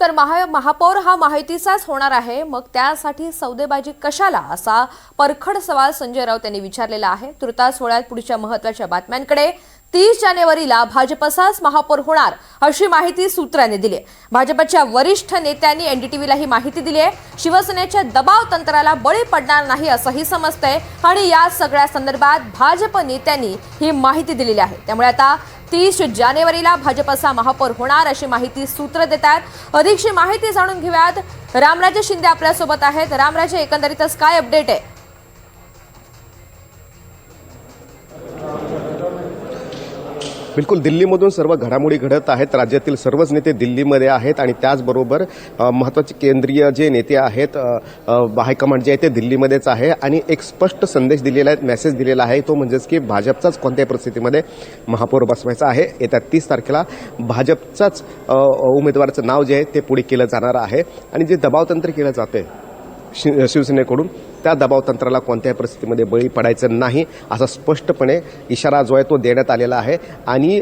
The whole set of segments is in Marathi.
तर महा महापौर हा माहितीचाच होणार आहे. मग त्यासाठी सौदेबाजी कशाला असा परखड सवाल संजय राऊत यांनी विचारलेला आहे. तुर्तास सोहळ्यात पुढच्या महत्त्वाच्या बातम्यांकडे तीस जानेवारीला भाजपचाच महापौर होणार अशी माहिती सूत्रांनी दिली आहे. भाजपच्या वरिष्ठ नेत्यांनी एनडीटीव्हीला ही माहिती दिली आहे. शिवसेनेच्या दबाव तंत्राला बळी पडणार नाही असंही समजतंय आणि या सगळ्या संदर्भात भाजप नेत्यांनी ही माहिती दिलेली आहे. त्यामुळे आता तीस जानेवारीला भाजपचा महापौर होणार अशी माहिती सूत्र देत आहेत. अधिकची माहिती जाणून घेऊयात. रामराजे शिंदे आपल्यासोबत आहेत. रामराजे एकंदरीतच काय अपडेट आहे? बिलकुल दिल्लीमधून सर्व घडामोडी घडत आहेत. राज्यातील सर्वच नेते दिल्लीमध्ये आहेत आणि त्याचबरोबर महत्त्वाचे केंद्रीय जे नेते आहेत हायकमांड जे आहे ते दिल्लीमध्येच आहे. आणि एक स्पष्ट संदेश दिलेला आहे मेसेज दिलेला आहे तो म्हणजेच की भाजपचाच कोणत्याही परिस्थितीमध्ये महापौर बसवायचा आहे. येत्या तीस तारखेला भाजपचाच उमेदवाराचं नाव जे आहे ते पुढे केलं जाणार आहे. आणि जे दबावतंत्र केलं जाते शिवसेनेकडून त्या दबाव तंत्राला कोणत्याही परिस्थितीमध्ये बळी पडायचं नाही असा स्पष्टपणे इशारा जो आहे तो देण्यात आलेला आहे. आणि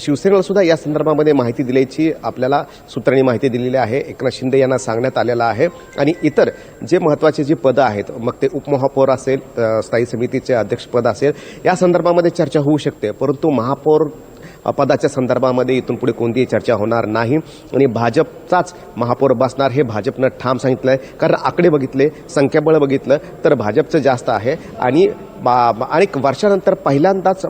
शिवसेनेला सुद्धा या संदर्भामध्ये माहिती दिल्याची आपल्याला सूत्रांनी माहिती दिलेली आहे. एकनाथ शिंदे यांना सांगण्यात आलेलं आहे. आणि इतर जे महत्त्वाचे जी पदं आहेत मग ते उपमहापौर असेल स्थायी समितीचे अध्यक्षपद असेल या संदर्भामध्ये चर्चा होऊ शकते. परंतु महापौर पदाच्या संदर्भामध्ये इथून पुढे कोणतीही चर्चा होणार नाही. आणि भाजपचाच महापौर बसणार हे भाजपनं ठाम सांगितलं आहे कारण आकडे बघितले संख्याबळ बघितलं तर भाजपचं जास्त आहे. आणि बा- बा- अनेक वर्षानंतर पहिल्यांदाच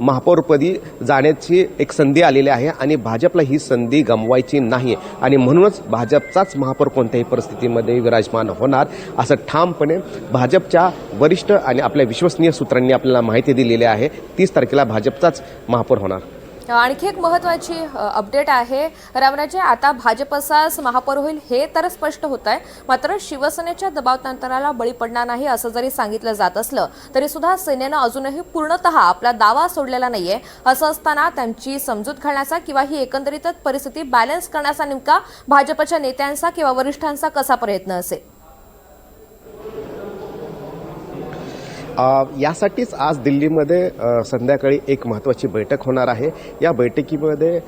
महापौरपदी जाण्याची एक संधी आलेली आहे. आणि भाजपला ही संधी गमवायची नाही. आणि म्हणूनच भाजपचाच महापौर कोणत्याही परिस्थितीमध्ये विराजमान होणार असं ठामपणे भाजपच्या वरिष्ठ आणि आपल्या विश्वसनीय सूत्रांनी आपल्याला माहिती दिलेली आहे. तीस तारखेला भाजपचाच महापौर होणार. आणखी एक महत्वाची अपडेट आहे. रामराजे आता भाजपचाच महापौर होईल हे तर स्पष्ट होत आहे मात्र शिवसेनेच्या दबावतंत्राला बळी पडणार नाही असं जरी सांगितलं जात असलं तरी सुद्धा सेनेनं अजूनही पूर्णतः आपला दावा सोडलेला नाहीये. असं असताना त्यांची समजूत घालण्याचा किंवा ही एकंदरीतच परिस्थिती बॅलन्स करण्याचा नेमका भाजपच्या नेत्यांचा किंवा वरिष्ठांचा कसा प्रयत्न असेल? यासाठीच आज दिल्लीमध्ये संध्याकाळी एक महत्त्वाची बैठक होणार आहे. या बैठकीमध्ये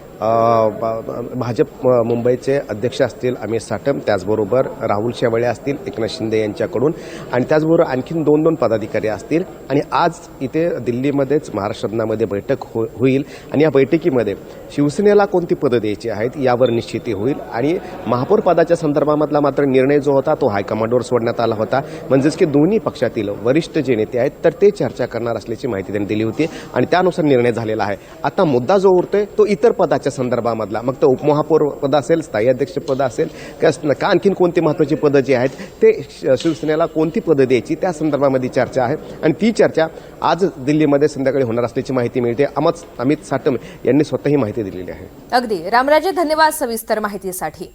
भाजप मुंबईचे अध्यक्ष असतील अमित साटम त्याचबरोबर राहुल शेवाळे असतील एकनाथ शिंदे यांच्याकडून. आणि त्याचबरोबर आणखीन दोन दोन पदाधिकारी असतील. आणि आज इथे दिल्लीमध्येच महाराष्ट्रामध्ये बैठक हो होईल. आणि या बैठकीमध्ये शिवसेनेला कोणती पदं द्यायची आहेत यावर निश्चिती होईल. आणि महापौर पदाच्या संदर्भामधला मात्र निर्णय जो होता तो हायकमांडवर सोडण्यात आला होता. म्हणजेच की दोन्ही पक्षातील वरिष्ठ जे नेते आहेत तर ते चर्चा करणार असल्याची माहिती त्यांनी दिली होती आणि त्यानुसार निर्णय झालेला आहे. आता मुद्दा जो उरतोय तो इतर पदाच्या संदर्भामधला. मग तो उपमहापौर पद असेल स्थायी अध्यक्ष पद असेल का का आणखीन कोणती महत्त्वाची पदं जी आहेत ते शिवसेनेला कोणती पदं द्यायची त्या संदर्भामध्ये चर्चा आहे. आणि ती चर्चा आज दिल्लीमध्ये संध्याकाळी होणार असल्याची माहिती मिळते. अमित साटम यांनी स्वतः ही माहिती दिलेली आहे. अगदी. रामराजे धन्यवाद सविस्तर माहितीसाठी.